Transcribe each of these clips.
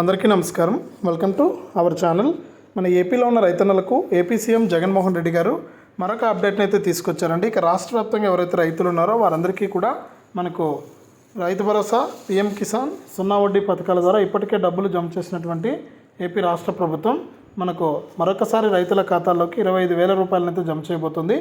అందరికీ నమస్కారం. Welcome to our channel మన ఏపీలో ఉన్న రైతన్నలకు ఏపీ సీఎం జగన్మోహన్ రెడ్డి గారు మరొక అప్డేట్ని అయితే తీసుకొచ్చారండి. ఇక రాష్ట్ర వ్యాప్తంగా ఎవరైతే రైతులు ఉన్నారో వారందరికీ కూడా మనకు రైతు భరోసా పీఎం కిసాన్ సున్నా వడ్డీ పథకాల ద్వారా ఇప్పటికే డబ్బులు జమ చేసినటువంటి ఏపీ రాష్ట్ర ప్రభుత్వం మనకు మరొకసారి రైతుల ఖాతాల్లోకి ఇరవై ఐదు వేల రూపాయలనైతే జమ చేయబోతుంది.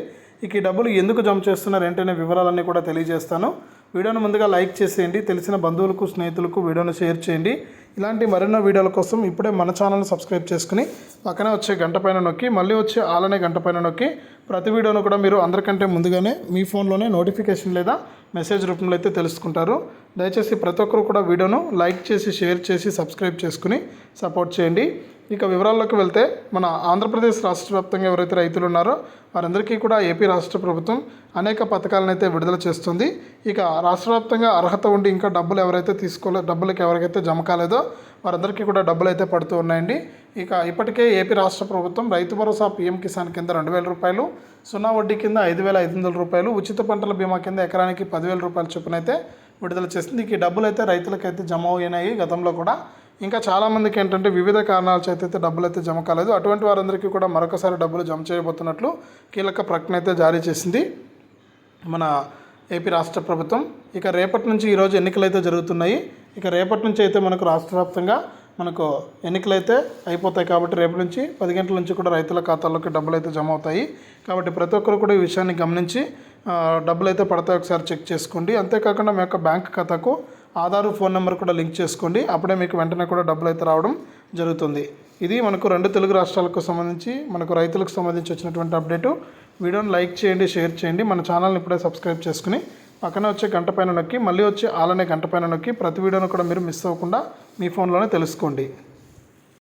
ఇక ఈ డబ్బులు ఎందుకు జమ చేస్తున్నారు ఏంటనే వివరాలన్నీ కూడా తెలియజేస్తాను. వీడియోను ముందుగా లైక్ చేసేయండి. తెలిసిన బంధువులకు స్నేహితులకు వీడియోను షేర్ చేయండి. ఇలాంటి మరెన్నో వీడియోల కోసం ఇప్పుడే మన ఛానల్ని సబ్స్క్రైబ్ చేసుకుని పక్కనే వచ్చే గంట పైన నొక్కి మళ్ళీ వచ్చే ఆలనే గంట పైన నొక్కి ప్రతి వీడియోను కూడా మీరు అందరికంటే ముందుగానే మీ ఫోన్లోనే నోటిఫికేషన్ లేదా మెసేజ్ రూపంలో అయితే తెలుసుకుంటారు. దయచేసి ప్రతి ఒక్కరు కూడా వీడియోను లైక్ చేసి షేర్ చేసి సబ్స్క్రైబ్ చేసుకుని సపోర్ట్ చేయండి. ఇక వివరాల్లోకి వెళ్తే మన ఆంధ్రప్రదేశ్ రాష్ట్ర వ్యాప్తంగా ఎవరైతే రైతులు ఉన్నారో వారందరికీ కూడా ఏపీ రాష్ట్ర ప్రభుత్వం అనేక పథకాలను అయితే విడుదల చేస్తుంది. ఇక రాష్ట్ర వ్యాప్తంగా అర్హత ఉండి ఇంకా డబ్బులు ఎవరైతే తీసుకోలే డబ్బులకి ఎవరికైతే జమ కాలేదో వారందరికీ కూడా డబ్బులు అయితే పడుతూ ఉన్నాయండి. ఇక ఇప్పటికే ఏపీ రాష్ట్ర ప్రభుత్వం రైతు భరోసా పీఎం కిసాన్ కింద రెండు వేల రూపాయలు సున్నా వడ్డీ కింద ఐదు వేల ఐదు వందల రూపాయలు ఉచిత పంటల బీమా కింద ఎకరానికి పదివేల రూపాయల చొప్పున అయితే విడుదల చేస్తుంది ఈ డబ్బులు అయితే రైతులకైతే జమ అయినాయి. గతంలో కూడా ఇంకా చాలామందికి ఏంటంటే వివిధ కారణాల చేత అయితే డబ్బులు అయితే జమ కాలేదు. అటువంటి వారందరికీ కూడా మరొకసారి డబ్బులు జమ చేయబోతున్నట్లు కీలక ప్రకటన అయితే జారీ చేసింది మన ఏపీ రాష్ట్ర ప్రభుత్వం. ఇక రేపటి నుంచి ఈరోజు ఎన్నికలు అయితే జరుగుతున్నాయి ఇక రేపటి నుంచి అయితే మనకు రాష్ట్ర వ్యాప్తంగా మనకు ఎన్నికలు అయితే అయిపోతాయి కాబట్టి రేపటి నుంచి పది గంటల నుంచి కూడా రైతుల ఖాతాల్లోకి డబ్బులు అయితే జమ అవుతాయి. కాబట్టి ప్రతి ఒక్కరు కూడా ఈ విషయాన్ని గమనించి డబ్బులు అయితే పడతాయి ఒకసారి చెక్ చేసుకోండి. అంతేకాకుండా మీ యొక్క బ్యాంక్ ఖాతాకు ఆధార్ ఫోన్ నెంబర్ కూడా లింక్ చేసుకోండి. అప్పుడే మీకు వెంటనే కూడా డబ్బులు అయితే రావడం జరుగుతుంది. ఇది మనకు రెండు తెలుగు రాష్ట్రాలకు సంబంధించి మనకు రైతులకు సంబంధించి వచ్చినటువంటి అప్డేటు. వీడియోని లైక్ చేయండి షేర్ చేయండి. మన ఛానల్ని ఇప్పుడే సబ్స్క్రైబ్ చేసుకుని పక్కనే వచ్చే గంట పైన నొక్కి మళ్ళీ వచ్చే ఆలనే గంట పైన నొక్కి ప్రతి వీడియోను కూడా మీరు మిస్ అవ్వకుండా మీ ఫోన్లోనే తెలుసుకోండి.